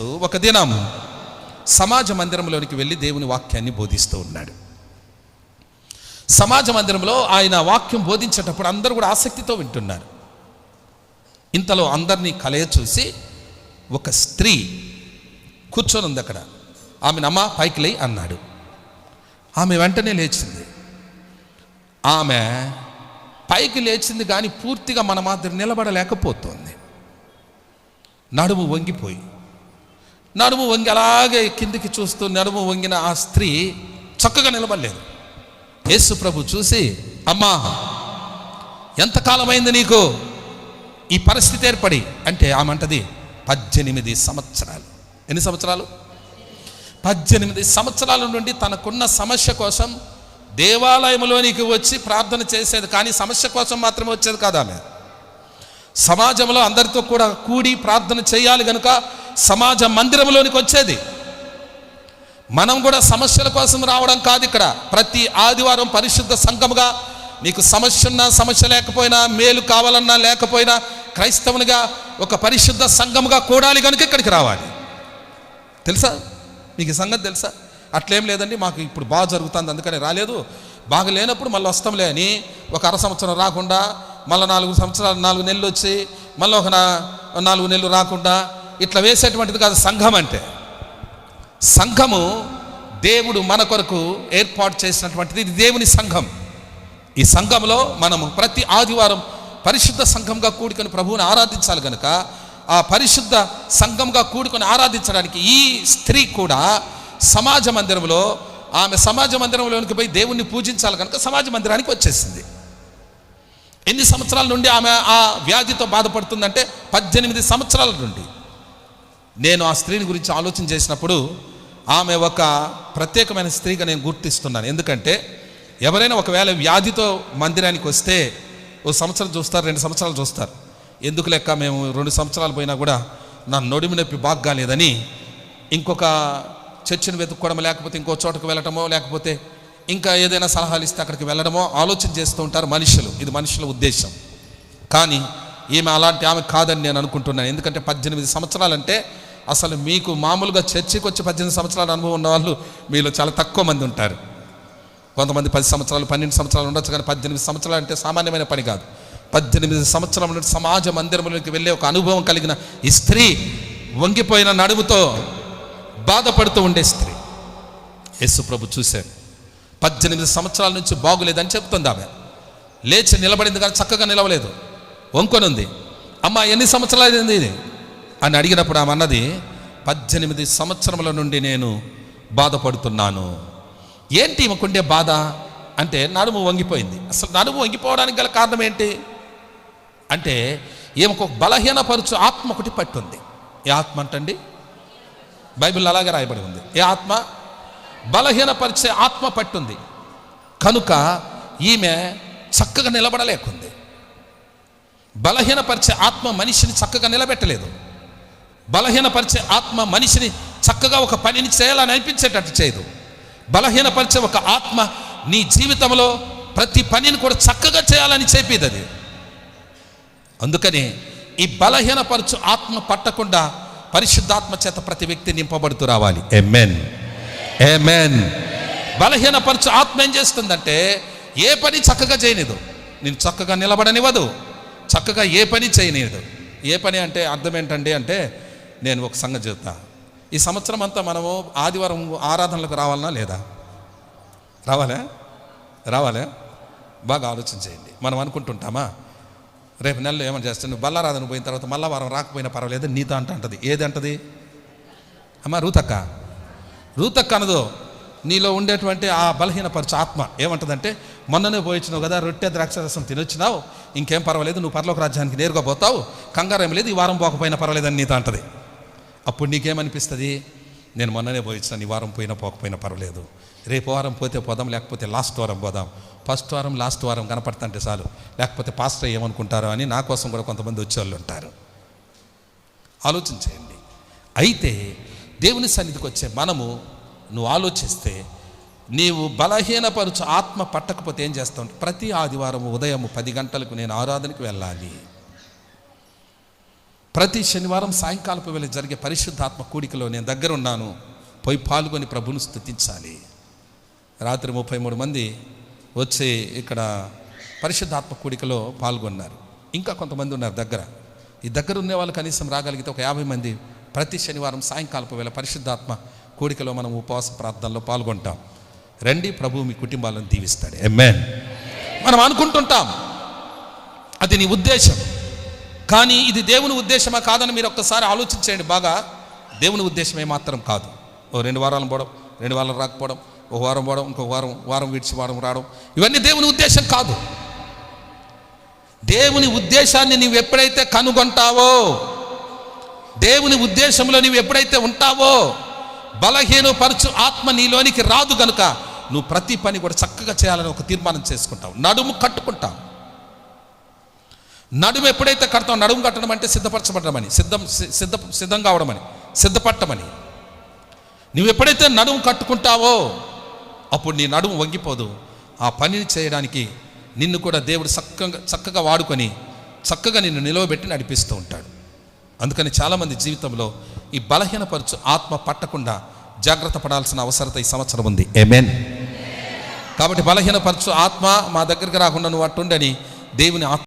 ఒక దినం సమాజ మందిరంలోనికి వెళ్ళి దేవుని వాక్యాన్ని బోధిస్తూ ఉన్నాడు. సమాజ మందిరంలో ఆయన వాక్యం బోధించేటప్పుడు అందరూ కూడా ఆసక్తితో వింటున్నారు. ఇంతలో అందరినీ కలయ చూసి ఒక స్త్రీ కూర్చొని ఉంది అక్కడ. ఆమె నమ్మ పైకి లే అన్నాడు. ఆమె వెంటనే లేచింది. ఆమె పైకి లేచింది కానీ పూర్తిగా మన మాదిరి నిలబడలేకపోతుంది. నడుము వంగిపోయి నడుము వంగి అలాగే కిందికి చూస్తూ నడుము వంగిన ఆ స్త్రీ చక్కగా నిలబడలేదు. యేసు ప్రభు చూసి అమ్మా ఎంతకాలమైంది నీకు? ఈ పరిస్థితి ఏర్పడి? అంటే ఆమంటది పద్దెనిమిది సంవత్సరాలు. ఎన్ని సంవత్సరాలు? పద్దెనిమిది సంవత్సరాల నుండి తనకున్న సమస్య కోసం దేవాలయంలోనికి వచ్చి ప్రార్థన చేసేది కానీ సమస్య కోసం మాత్రమే వచ్చేది కాదు ఆమె సమాజంలో అందరితో కూడా కూడి ప్రార్థన చేయాలి కనుక సమాజ మందిరంలోనికి వచ్చేది. మనం కూడా సమస్యల కోసం రావడం కాదు ఇక్కడ. ప్రతి ఆదివారం పరిశుద్ధ సంఘముగా నీకు సమస్య ఉన్నా సమస్య లేకపోయినా మేలు కావాలన్నా లేకపోయినా క్రైస్తవునిగా ఒక పరిశుద్ధ సంఘముగా కూడాలి కనుక ఇక్కడికి రావాలి. తెలుసా? మీకు సంగతి తెలుసా? అట్లేం లేదండి మాకు ఇప్పుడు బాగా జరుగుతుంది అందుకని రాలేదు. బాగా లేనప్పుడు మళ్ళీ వస్తాంలే అని ఒక అర సంవత్సరం రాకుండా మళ్ళీ నాలుగు సంవత్సరాలు నాలుగు నెలలు వచ్చి మళ్ళీ ఒక నాలుగు నెలలు రాకుండా ఇట్లా వేసేటువంటిది కాదు సంఘం అంటే. సంఘము దేవుడు మన కొరకు ఏర్పాటు చేసినటువంటిది ఇది దేవుని సంఘం. ఈ సంఘంలో మనము ప్రతి ఆదివారం పరిశుద్ధ సంఘంగా కూడుకొని ప్రభువుని ఆరాధించాలి కనుక ఆ పరిశుద్ధ సంఘంగా కూడుకొని ఆరాధించడానికి ఈ స్త్రీ కూడా సమాజ మందిరంలో ఆమె సమాజ మందిరంలోనికి పోయి దేవుణ్ణి పూజించాలి కనుక సమాజ మందిరానికి వచ్చేసింది. ఎన్ని సంవత్సరాల నుండి ఆమె ఆ వ్యాధితో బాధపడుతుందంటే పద్దెనిమిది సంవత్సరాల నుండి. నేను ఆ స్త్రీని గురించి ఆలోచన చేసినప్పుడు ఆమె ఒక ప్రత్యేకమైన స్త్రీగా నేను గుర్తిస్తున్నాను. ఎందుకంటే ఎవరైనా ఒకవేళ వ్యాధితో మందిరానికి వస్తే ఓ సంవత్సరం చూస్తారు రెండు సంవత్సరాలు చూస్తారు. ఎందుకు లెక్క మేము రెండు సంవత్సరాలు పోయినా కూడా నా నొడిమి నొప్పి బాగాలేదని ఇంకొక చర్చిని వెతుక్కోవడం లేకపోతే ఇంకో చోటకు వెళ్ళటమో లేకపోతే ఇంకా ఏదైనా సలహాలు ఇస్తే అక్కడికి వెళ్ళడమో ఆలోచన చేస్తూ ఉంటారు మనుషులు. ఇది మనుషుల ఉద్దేశం. కానీ ఈమె అలాంటి ఆమె కాదని నేను అనుకుంటున్నాను. ఎందుకంటే పద్దెనిమిది సంవత్సరాలంటే అసలు మీకు మామూలుగా చర్చికి వచ్చి పద్దెనిమిది సంవత్సరాల అనుభవం ఉన్న వాళ్ళు మీలో చాలా తక్కువ మంది ఉంటారు. కొంతమంది పది సంవత్సరాలు పన్నెండు సంవత్సరాలు ఉండొచ్చు కానీ పద్దెనిమిది సంవత్సరాలు అంటే సామాన్యమైన పని కాదు. పద్దెనిమిది సంవత్సరం నుండి సమాజ మందిరంలోకి వెళ్ళే ఒక అనుభవం కలిగిన ఈ స్త్రీ వంగిపోయిన నడుముతో బాధపడుతూ ఉండే స్త్రీ. యేసు ప్రభు చూశారు. పద్దెనిమిది సంవత్సరాల నుంచి బాగులేదని చెప్తుంది ఆమె. లేచి నిలబడింది కానీ చక్కగా నిలవలేదు. వంకొని ఉంది అమ్మ ఎన్ని సంవత్సరాలు అయింది ఇది? అని అడిగినప్పుడు ఆమె అన్నది పద్దెనిమిది సంవత్సరముల నుండి నేను బాధపడుతున్నాను. ఏంటి ఈమెకుండే బాధ? అంటే నడుము వంగిపోయింది. అసలు నడుము వంగిపోవడానికి గల కారణం ఏంటి? అంటే ఈమెకు బలహీనపరుచు ఆత్మ ఒకటి పట్టుంది. ఏ ఆత్మ అంటండి? బైబిల్ అలాగే రాయబడి ఉంది. ఏ ఆత్మ? బలహీనపరిచే ఆత్మ పట్టుంది. కనుక ఈమె చక్కగా నిలబడలేకుంది. బలహీనపరిచే ఆత్మ మనిషిని చక్కగా నిలబెట్టలేదు. బలహీనపరిచే ఆత్మ మనిషిని చక్కగా ఒక పనిని చేయాలని అనిపించేటట్టు చేయదు. బలహీనపరిచే ఒక ఆత్మ నీ జీవితంలో ప్రతి పనిని కూడా చక్కగా చేయాలని చెప్పేది అది అందుకని ఈ బలహీనపరచు ఆత్మ పట్టకుండా పరిశుద్ధాత్మ చేత ప్రతి వ్యక్తి నింపబడుతూ రావాలి. ఎమెన్ ఎమెన్ బలహీనపరచు ఆత్మ ఏం చేస్తుందంటే ఏ పని చక్కగా చేయనిదు. నేను చక్కగా నిలబడనివ్వదు. చక్కగా ఏ పని చేయనియదు ఏ పని అంటే అర్థం ఏంటండి అంటే నేను ఒక సంగతి చెప్తా. ఈ సంవత్సరం అంతా మనము ఆదివారం ఆరాధనలకు రావాలనా లేదా? రావాలా? రావాలా? బాగా ఆలోచన చేయండి. మనం అనుకుంటుంటామా? రేపు నెలలో ఏమని చేస్తాను నువ్వు బల్లారాధన పోయిన తర్వాత మళ్ళా వారం రాకపోయినా పర్వాలేదు నీతో అంట అంటది. ఏది అంటది? అమ్మ రూతక్క. రూతక్క అనదు. నీలో ఉండేటువంటి ఆ బలహీనపరచు ఆత్మ ఏమంటదంటే మొన్ననే పోయిచ్చినావు కదా రొట్టె ద్రాక్షరసం తినొచ్చినావు. ఇంకేం పర్వాలేదు నువ్వు పరలోక రాజ్యానికి నేరుగా పోతావు. కంగారేం లేదు ఈ వారం పోకపోయినా పర్వాలేదని నీతో అంటది. అప్పుడు నీకేమనిపిస్తుంది? నేను మొన్ననే పోయించిన ఈ వారం పోయినా పోకపోయినా పర్వాలేదు. రేపు వారం పోతే పోదాం లేకపోతే లాస్ట్ వారం పోదాం. ఫస్ట్ వారం లాస్ట్ వారం కనపడుతుంటే చాలు. లేకపోతే పాస్టర్ ఏమనుకుంటారో అని నా కోసం కూడా కొంతమంది వచ్చేవాళ్ళు ఉంటారు. ఆలోచన చేయండి. అయితే దేవుని సన్నిధికి వచ్చే మనము నువ్వు ఆలోచిస్తే నీవు బలహీనపరుచు ఆత్మ పట్టకపోతే ఏం చేస్తావు? ప్రతి ఆదివారం ఉదయం పది గంటలకు నేను ఆరాధనకి వెళ్ళాలి. ప్రతి శనివారం సాయంకాలపు వేళ జరిగే పరిశుద్ధాత్మ కూడికలో నేను దగ్గర ఉన్నాను పోయి పాల్గొని ప్రభును స్థుతించాలి. రాత్రి ముప్పై మూడు మంది వచ్చి ఇక్కడ పరిశుద్ధాత్మ కూడికలో పాల్గొన్నారు. ఇంకా కొంతమంది ఉన్నారు దగ్గర. ఈ దగ్గర ఉన్న వాళ్ళు కనీసం రాగలిగితే ఒక యాభై మంది ప్రతి శనివారం సాయంకాలపు వేళ పరిశుద్ధాత్మ కూడికలో మనం ఉపవాస ప్రార్థనలో పాల్గొంటాం. రండి ప్రభు మీ కుటుంబాలను దీవిస్తాడు. ఎమ్మెన్ మనం అనుకుంటుంటాం. అది నీ ఉద్దేశం. కానీ ఇది దేవుని ఉద్దేశమా కాదని మీరు ఒక్కసారి ఆలోచించండి బాగా దేవుని ఉద్దేశం ఏమాత్రం కాదు. ఓ రెండు వారాలు పోవడం రెండు వారాలు రాకపోవడం ఒక వారం పోవడం ఇంకో వారం వారం విడిచి వారం రావడం ఇవన్నీ దేవుని ఉద్దేశం కాదు. దేవుని ఉద్దేశాన్ని నీవు ఎప్పుడైతే కనుగొంటావో దేవుని ఉద్దేశంలో నీవు ఎప్పుడైతే ఉంటావో బలహీనపరచు ఆత్మ నీలోనికి రాదు గనుక నువ్వు ప్రతి పని కూడా చక్కగా చేయాలని ఒక తీర్మానం చేసుకుంటావు. నడుము కట్టుకుంటావు. నడుము ఎప్పుడైతే కడతాం నడుము కట్టడం అంటే సిద్ధపరచబడమని సిద్ధం సిద్ధ సిద్ధం కావడమని సిద్ధపట్టమని. నువ్వు ఎప్పుడైతే నడుము కట్టుకుంటావో అప్పుడు నీ నడుము వంగిపోదు. ఆ పనిని చేయడానికి నిన్ను కూడా దేవుడు చక్కగా చక్కగా వాడుకొని చక్కగా నిన్ను నిలవబెట్టి నడిపిస్తూ ఉంటాడు. అందుకని చాలామంది జీవితంలో ఈ బలహీనపరచు ఆత్మ పట్టకుండా జాగ్రత్త పడాల్సిన అవసరత ఈ సంవత్సరం ఉంది. ఏమేన్ కాబట్టి బలహీనపరచు ఆత్మ మా దగ్గరికి రాకుండా నువ్వు అట్టుండని దేవుని ఆత్మ